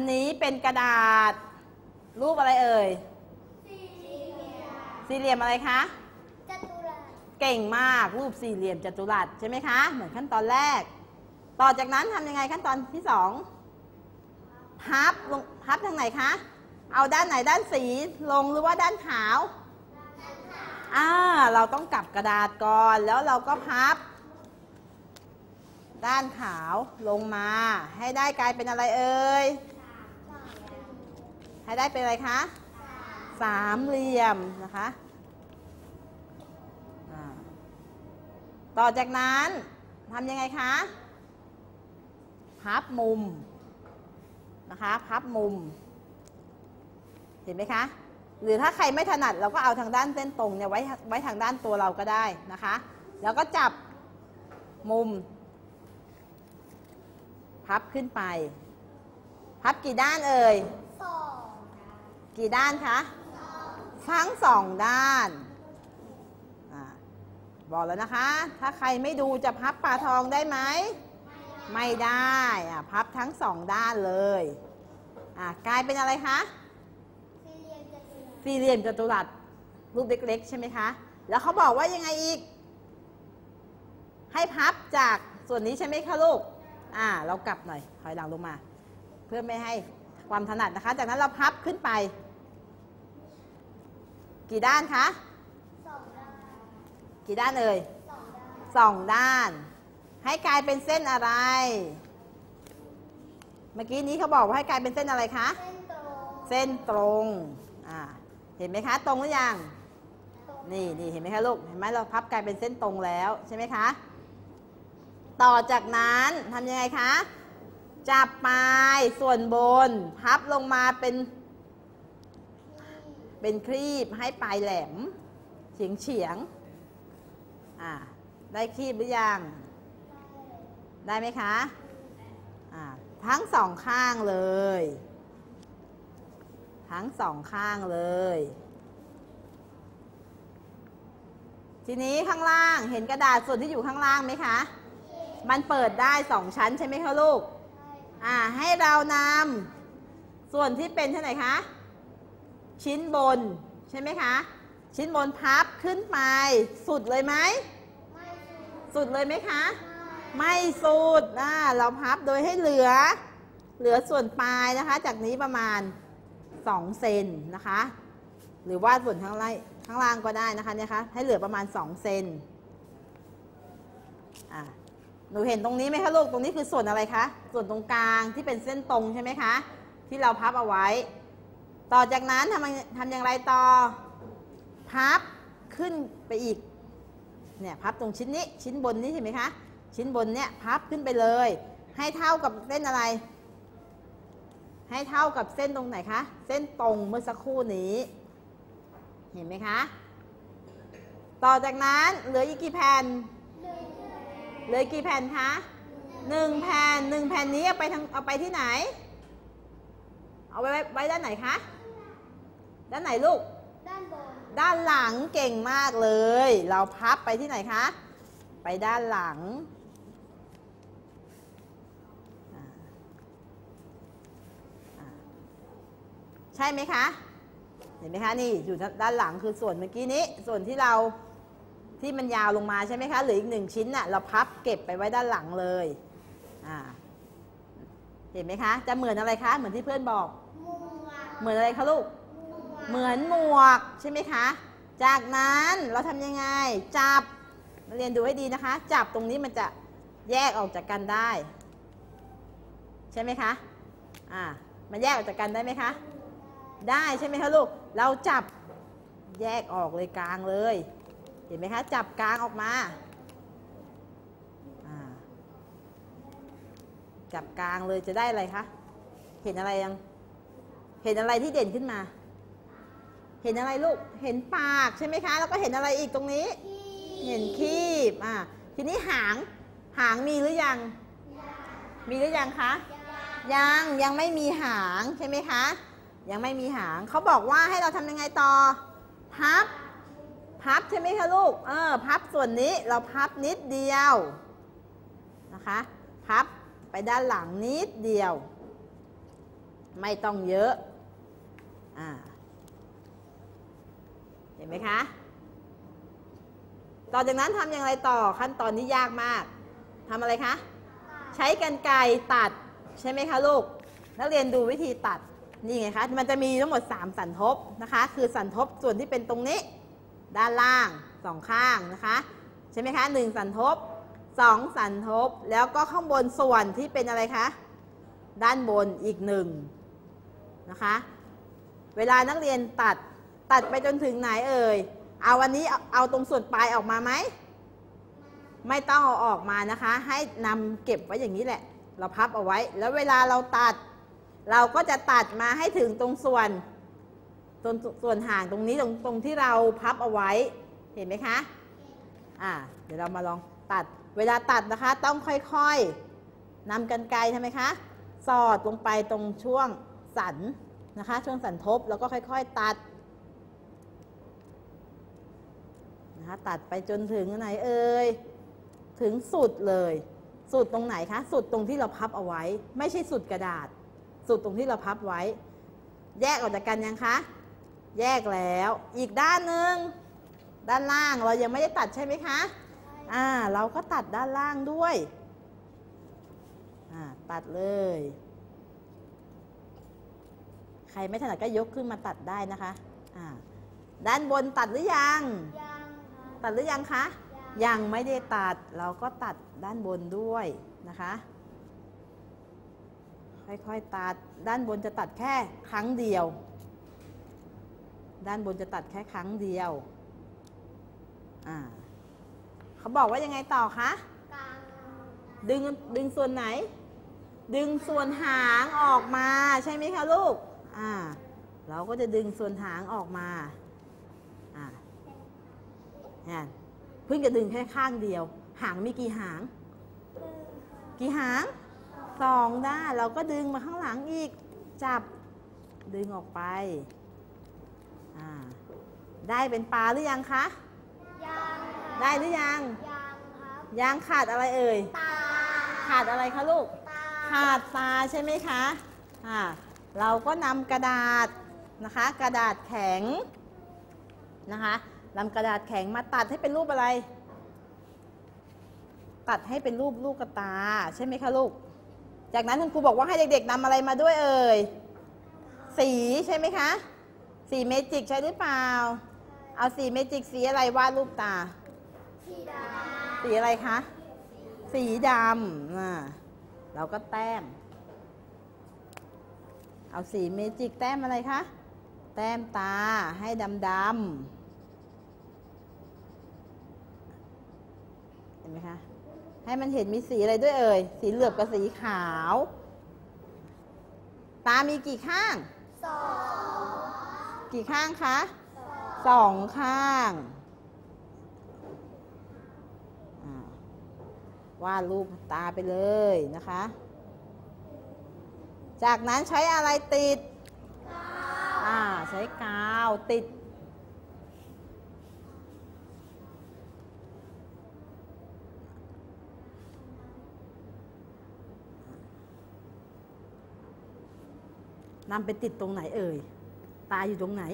นนี้เป็นกระดาษ รูปอะไรเอ่ย สี่เหลี่ยมอะไรคะจัตุรัสเก่งมากรูปสี่เหลี่ยมจัตุรัสใช่ไหมคะ เหมือนขั้นตอนแรก ต่อจากนั้นทำยังไงขั้นตอนที่สองพับลงพับทางไหนคะ เอาด้านไหนด้านสีลงหรือว่าด้านขาวอ่าเราต้องกลับกระดาษก่อนแล้วเราก็พับ ด้านขาวลงมา ให้ได้กลายเป็นอะไรเอ่ย ให้ได้เป็นอะไรคะ สามเหลี่ยมนะคะต่อจากนั้นทำยังไงคะ พับมุมนะคะ พับมุม เห็นไหมคะ หรือถ้าใครไม่ถนัดเราก็เอาทางด้านเส้นตรงเนี่ยไว้ไว้ทางด้านตัวเราก็ได้นะคะ แล้วก็จับมุม พับขึ้นไป พับกี่ด้านเอ่ยสองกี่ด้านคะทั้งสองด้านอาบอกแล้วนะคะ ถ้าใครไม่ดูจะพับปลาทองได้ไหม ไม่ได้อะพับทั้งสองด้านเลยอะกลายเป็นอะไรคะสี่เหลี่ยมจัตุรัสสี่เหลี่ยมจัตุรัสรูปเล็กๆใช่ไหมคะ แล้วเขาบอกว่ายังไงอีก ให้พับจากส่วนนี้ใช่ไหมคะลูก อ่า เรากลับหน่อยถอยหลังลงมา เพื่อไม่ให้ความถนัดนะคะ จากนั้นเราพับขึ้นไป กี่ด้านคะสองด้านกี่ด้านเอ่ยสองด้านสองด้าน ให้กลายเป็นเส้นอะไร เมื่อกี้นี้เขาบอกว่าให้กลายเป็นเส้นอะไรคะเส้นตรงเส้นตรงอ่าเห็นไหมคะตรงหรือยังตรงนี่นี่เห็นไหมคะลูกเห็นไหมเราพับกลายเป็นเส้นตรงแล้วใช่ไหมคะ ต่อจากนั้นทำยังไงคะ จับปลายส่วนบน พับลงมาเป็น เป็นครีบให้ปลายแหลม เฉียงเฉียงๆอ่าได้ครีบหรือยัง ได้ไหมคะอ่าทั้งสองข้างเลย ทั้งสองข้างเลย ทีนี้ข้างล่างเห็นกระดาษส่วนที่อยู่ข้างล่างไหมคะ มันเปิดได้สองชั้นใช่ไหมคะลูก อ่า ให้เรานำส่วนที่เป็นเท่าไหร่คะ ชิ้นบนใช่ไหมคะ ชิ้นบนพับขึ้นไป สุดเลยไหมไม่สุดสุดเลยไหมคะ ไม่ไม่สุดนะเราพับโดยให้เหลือ เหลือส่วนปลายนะคะ จากนี้ประมาณ2เซนนะคะ หรือว่าส่วนข้างล่างข้างล่างก็ได้นะคะเนี่ยคะ ให้เหลือประมาณ 2 เซนอะ หนูเห็นตรงนี้ไหมคะลูก ตรงนี้คือส่วนอะไรคะ ส่วนตรงกลางที่เป็นเส้นตรงใช่ไหมคะ ที่เราพับเอาไว้ ต่อจากนั้นทำทำอย่างไรต่อ พับขึ้นไปอีก เนี่ยพับตรงชิ้นนี้ชิ้นบนนี้เห็นไหมคะ ชิ้นบนเนี่ยพับขึ้นไปเลย ให้เท่ากับเส้นอะไร ให้เท่ากับเส้นตรงไหนคะ เส้นตรงเมื่อสักครู่นี้ เห็นไหมคะ ต่อจากนั้นเหลืออีกกี่แผ่น เหลือกี่แผ่นคะหนึ่งแผ่นหนึ่งแผ่นนี้เอาไปทางเอาไปที่ไหน เอาไว้ไว้ไว้ด้านไหนคะ ด้านไหนลูก ด้านบน ด้านหลังเก่งมากเลย เราพับไปที่ไหนคะ ไปด้านหลังอ่าอ่าใช่ไหมคะ เห็นไหมคะนี่อยู่ด้านหลังคือส่วนเมื่อกี้นี้ส่วนที่เรา ที่มันยาวลงมาใช่ไหมคะเหลืออีกหนึ่งชิ้นน่ะเราพับเก็บไปไว้ด้านหลังเลยอ่าเห็นไหมคะ จะเหมือนอะไรคะ เหมือนที่เพื่อนบอกหมวกเหมือนอะไรคะลูกหมวกเหมือนหมวกใช่ไหมคะ จากนั้นเราทำยังไง จับมาเรียนดูให้ดีนะคะ จับตรงนี้มันจะแยกออกจากกันได้ ใช่ไหมคะ อ่า มันแยกออกจากกันได้ไหมคะ ได้ใช่ไหมคะลูก เราจับแยกออกเลยกลางเลย เห็นไหมคะ จับกลางออกมา จับกลางเลยจะได้อะไรคะ เห็นอะไรยัง เห็นอะไรที่เด่นขึ้นมา เห็นอะไรลูก เห็นปากใช่ไหมคะ แล้วก็เห็นอะไรอีกตรงนี้ เห็นคีบ อ่า ทีนี้หาง หางมีหรือยัง มีหรือยังคะ ยังยังไม่มีหางใช่ไหมคะ ยังไม่มีหาง เขาบอกว่าให้เราทำยังไงต่อพับ พับใช่ไหมคะลูก เออ พับส่วนนี้เราพับนิดเดียวนะคะ พับไปด้านหลังนิดเดียว ไม่ต้องเยอะ อ่า เห็นไหมคะ ต่อจากนั้นทำอย่างไรต่อขั้นตอนนี้ยากมาก ทำอะไรคะ ใช้กันไกรตัดใช่ไหมคะลูก นักเรียนดูวิธีตัด นี่ไงคะ มันจะมีทั้งหมด 3 สันทบนะคะ คือสันทบส่วนที่เป็นตรงนี้ ด้านล่างสองข้างนะคะ ใช่ไหมคะหนึ่งสันทบสองสันทบ แล้วก็ข้างบนส่วนที่เป็นอะไรคะด้านบนอีกหนึ่งนะคะ เวลานักเรียนตัดตัดไปจนถึงไหนเอ่ยเอาวันนี้เอาเอาตรงส่วนปลายออกมาไหมไม่ต้องเอาออกมานะคะ ให้นำเก็บไว้อย่างนี้แหละ เราพับเอาไว้ แล้วเวลาเราตัด เราก็จะตัดมาให้ถึงตรงส่วน ตรงส่วนห่างตรงนี้ตรงตรงที่เราพับเอาไว้เห็นไหมคะอ่าเดี๋ยวเรามาลองตัดเวลาตัดนะคะต้องค่อยๆนำกันไกรทำไมคะ สอดลงไปตรงช่วงสันนะคะ ช่วงสันทบแล้วก็ค่อย ๆ ตัดนะคะตัดไปจนถึงไหนเอ่ยถึงสุดเลย สุดตรงไหนคะ สุดตรงที่เราพับเอาไว้ ไม่ใช่สุดกระดาษ สุดตรงที่เราพับไว้ แยกออกจากกันยังคะ แยกแล้ว อีกด้านหนึ่งด้านล่างเรายังไม่ได้ตัดใช่ไหมคะอ่าเราก็ตัดด้านล่างด้วยอ่าตัดเลย ใครไม่ถนัดก็ยกขึ้นมาตัดได้นะคะอ่าด้านบนตัดหรือยังยังครับตัดหรือยังคะยังไม่ได้ตัดเราก็ตัดด้านบนด้วยนะคะ ค่อยๆตัดด้านบนจะตัดแค่ครั้งเดียว ด้านบนจะตัดแค่ครั้งเดียว อ่า เขาบอกว่ายังไงต่อคะ ดึงดึงส่วนไหน ดึงส่วนหางออกมาใช่ไหมคะลูก อ่า เราก็จะดึงส่วนหางออกมา อ่าเนี่ยเพิ่งจะดึงแค่ข้างเดียว หางมีกี่หาง กี่หางสองด้านเราก็ดึงมาข้างหลังอีก จับดึงออกไป ได้เป็นปลาหรือยังคะ ยังครับได้หรือยัง ยังครับยังขาดอะไรเอ่ย ตา ขาดอะไรคะลูก ตา ขาดตาใช่ไหมคะอ่าเราก็นำกระดาษนะคะ กระดาษแข็งนะคะนำกระดาษแข็งมาตัดให้เป็นรูปอะไร ตัดให้เป็นรูปลูกกระตาใช่ไหมคะลูก จากนั้นคุณครูบอกว่าให้เด็กๆนำอะไรมาด้วยเอ่ย สีใช่ไหมคะ สีเมจิกใช่หรือเปล่า เอาสีเมจิกสีอะไรวาดรูปตา สีดำ สีอะไรคะ สีดำอ่าเราก็แต้ม เอาสีเมจิกแต้มอะไรคะ แต้มตาให้ดำดำเห็นไหมคะ ให้มันเห็นมีสีอะไรด้วยเอ่ย สีเหลือบกับสีขาว ตามีกี่ข้างสอง กี่ข้างคะสองข้างวาดรูปตาไปเลยนะคะ จากนั้นใช้อะไรติดอ่าใช้กาวติด นำไปติดตรงไหนเอ่ย ตาอยู่ตรงไหน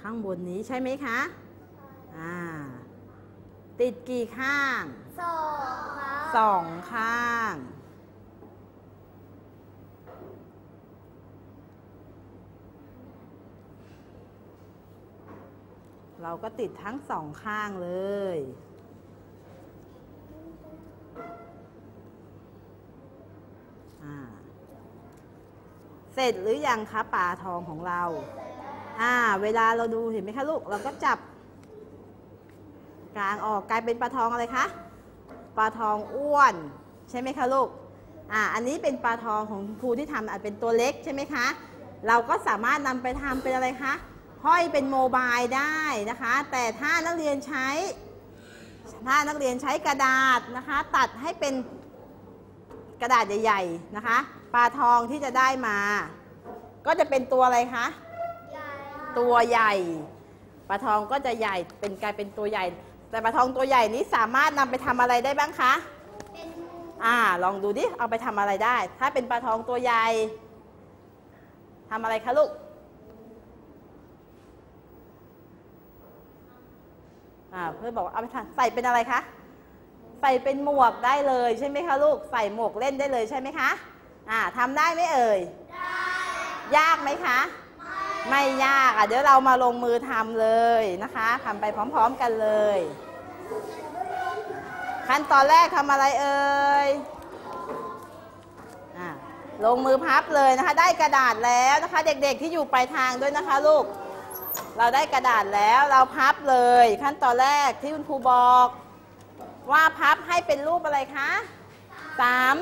ข้างบนนี้ใช่ไหมคะอ่าติดกี่ข้างสองครับสองข้าง เราก็ติดทั้งสองข้างเลย ร็จหรือยังคะปลาทองของเรา อ่า เวลาเราดูเห็นไหมคะลูก เราก็จับ กลางออกกลายเป็นปลาทองอะไรคะ ปลาทองอ้วน ใช่ไหมคะลูก อ่า อันนี้เป็นปลาทองของครูที่ทำอาจเป็นตัวเล็กใช่ไหมคะ เราก็สามารถนำไปทำเป็นอะไรคะ ห้อยเป็นโมบายได้นะคะ แต่ถ้านักเรียนใช้ ถ้านักเรียนใช้กระดาษนะคะ ตัดให้เป็น กระดาษใหญ่ๆนะคะ ปลาทองที่จะได้มา ก็จะเป็นตัวอะไรคะใหญ่ตัวใหญ่ปลาทองก็จะใหญ่เป็นกลายเป็นตัวใหญ่ แต่ปลาทองตัวใหญ่นี้สามารถนำไปทำอะไรได้บ้างคะเป็นอ่าลองดูดิเอาไปทำอะไรได้ ถ้าเป็นปลาทองตัวใหญ่ทำอะไรคะลูกอ่าเพื่อนบอกว่าเอาไปทำใส่เป็นอะไรคะ ใส่เป็นหมวกได้เลยใช่ไหมคะลูก ใส่หมวกเล่นได้เลยใช่ไหมคะ อ่าทำได้ไหมเอ่ยยากไหมคะไม่ยากอะเดี๋ยวเรามาลงมือทำเลยนะคะทำไปพร้อมๆกันเลย ขั้นตอนแรกทำอะไรเอ่ยอะลงมือพับเลยนะคะ ได้กระดาษแล้วนะคะ เด็กๆที่อยู่ปลายทางด้วยนะคะลูก เราได้กระดาษแล้วเราพับเลย ขั้นตอนแรกที่คุณครูบอก ว่าพับให้เป็นรูปอะไรคะสาม